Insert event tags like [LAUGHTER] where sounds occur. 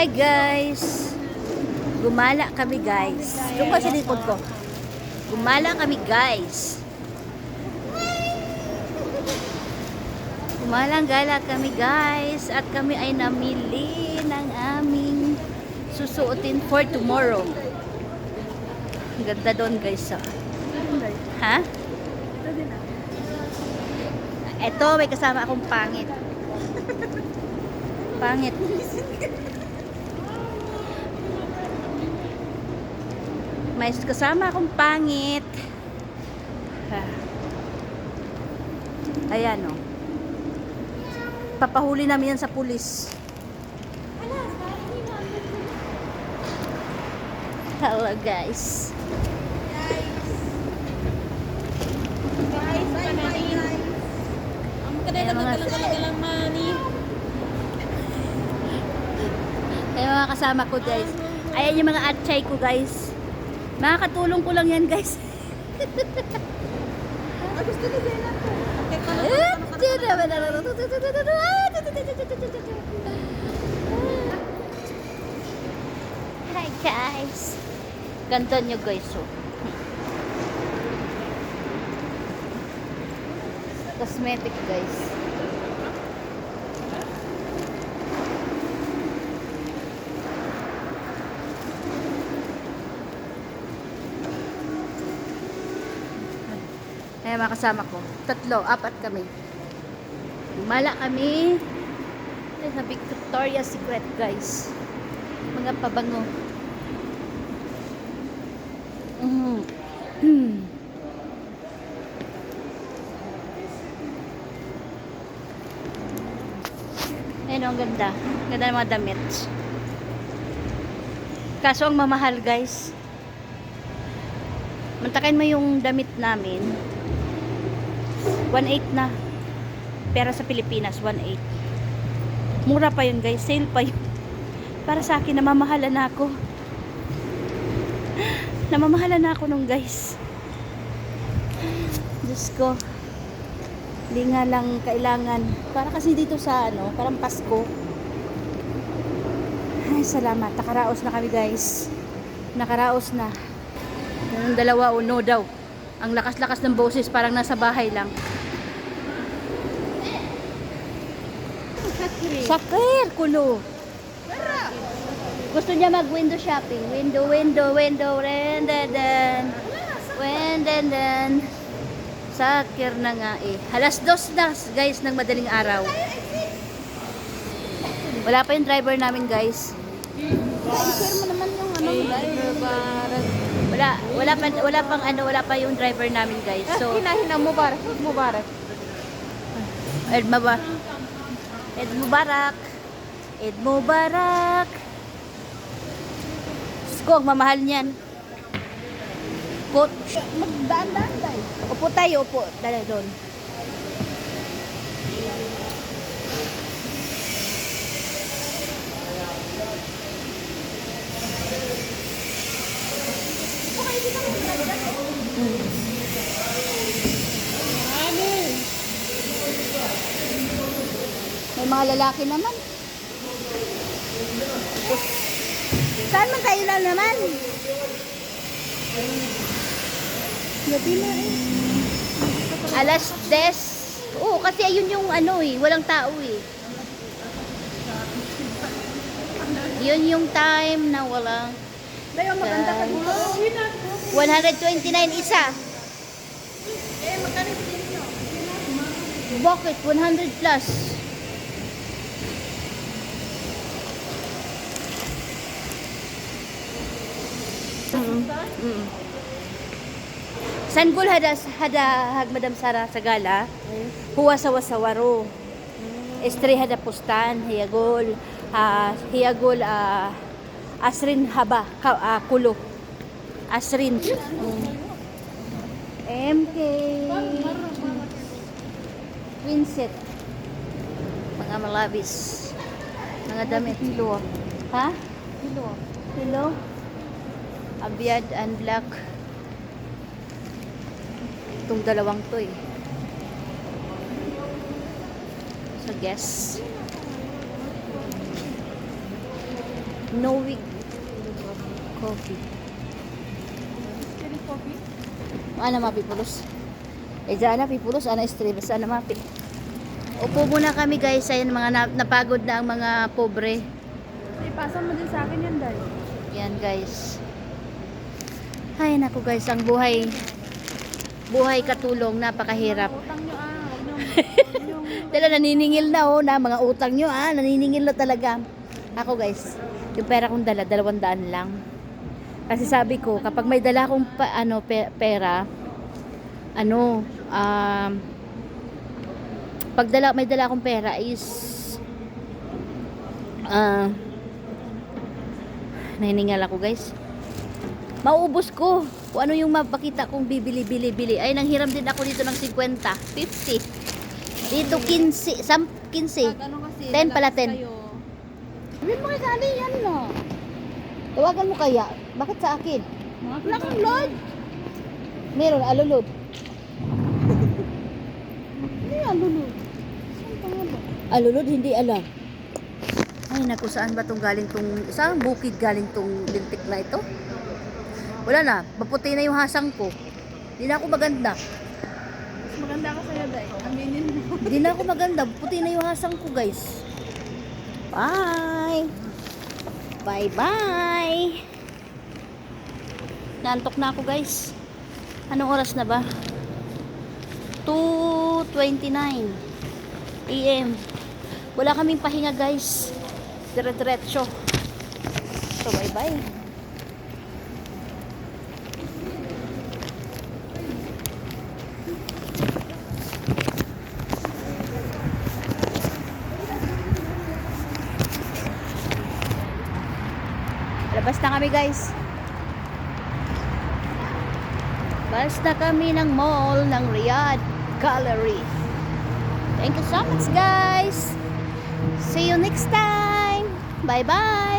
Hi guys! Gumala kami guys. Doon ka sa likod ko. Gumala kami guys. Gumalang gala kami guys. At kami ay namili ng aming susuotin for tomorrow. Ganda doon guys. ah. Ha? Ito, may kasama akong pangit. [LAUGHS] Pangit. May kasama akong pangit. [SIGHS] Ayan o. Papahuli namin yan sa pulis. Hello guys. Guys, bye bye guys. Ang mga- galang mani. Kaya mga kasama ko guys. Ayan yung mga atchay ko guys. Makakatulong ko lang yan guys. Ah, gusto ni Zena to. Hi guys. Ganto nyo guys oh. Cosmetic guys. Ayan mga kasama ko. Tatlo, apat kami. Lumala kami. Sa Victoria's Secret guys. Mga pabango. Mm. Mm. Ayun, ang ganda. Ganda ng mga damit. Kaso ang mamahal guys. Mantakin mo yung damit namin. 1.8 na. Pera sa Pilipinas, 1.8. Mura pa yun guys. Sale pa yun. [LAUGHS] Para sa akin, namamahala na ako. [LAUGHS] Namamahala na ako nung guys. Diyos ko. Hindi nga lang kailangan. Para kasi dito sa ano, parang Pasko. Ay, salamat. Nakaraos na kami guys. Nakaraos na. Yung dalawa, uno daw. Ang lakas-lakas ng boses, parang nasa bahay lang. Sakir, kulo. Gusto niya mag-window shopping. Window, window, window, rendadan. Wendadan. Sakir na nga eh. Halas dos na guys ng madaling araw. Wala pa yung driver namin guys. I-share mo naman yung ano, driver barat. Wala, wala pa wala pang ano, wala pa yung driver namin guys. So, hinahina mo barat. Mubarak. Eid Mubarak. Eid Mubarak. Eid Mubarak. Sko, mamahal niyan. Kot. Magdaan-daan tayo. Upo tayo, upo. Dala doon. May mga lalaki naman. Saan man tayo lang naman? Gabi na eh. Alas 10. Oo, kasi ayun yung ano eh, walang tao eh. Yun yung time na walang Dayo, maganda ka dito. 129 isa. Eh, magkano? Bakit? 100 plus. Mm. Gul hada hada hag Madam Sara Sagala huwa sa wasawaro. Estre hada pustan hiyagol ah hiyagol ah asrin haba ka, ah, kulo. Asrin. Mm. MK Winset. Mga malabis. Mga damit. Kilo. Ha? Kilo. Hello? Abyad and black. Itong dalawang to eh. So guess. Knowing coffee. Cherry coffee? Ano mapi pulos? Eh dyan na pipulos, ano estrella, sana mapi. Upo muna kami guys, ayun mga na- napagod na ang mga pobre. Ipasa mo din sa akin yan, Day. Yan guys. Ay naku guys, ang buhay buhay katulong napakahirap. Utang nyo ah. [LAUGHS] Dala naniningil na oh, na mga utang nyo ah, naniningil na talaga. Ako guys, yung pera kong dala, dalawang daan lang. Kasi sabi ko, kapag may dala akong pa, ano, pe- pera, ano, um, pag dala, may dala akong pera is, ah, nahiningal ako guys. Mauubos ko. Kung ano yung mapakita kong bibili, bili, bili. Ay, nanghiram din ako dito ng 50, 50. Dito 15, sam 15. Pag ano kasi, 10 pala, lalabas 10. kayo. Hindi mo kay Kali, yan no. Tawagan mo kaya. Bakit sa akin? Wala kang load. Meron, alulod. Hindi yan, lulod. Saan pa nga ba? Alulod, hindi alam. Ay, naku, saan ba tong galing tong, saan bukid galing tong lintik na ito? Wala na, maputi na yung hasang ko. Hindi na ako maganda. Mas maganda ka sa'yo, Day. Aminin mo. [LAUGHS] Hindi na ako maganda, puti na yung hasang ko, guys. Bye! Bye-bye! Naantok na ako, guys. Anong oras na ba? 2.29 AM. Wala kaming pahinga, guys. Dire-diretso. So, bye-bye. Labas na kami guys. Labas na kami ng mall ng Riyadh Gallery. Thank you so much guys. See you next time. Bye bye.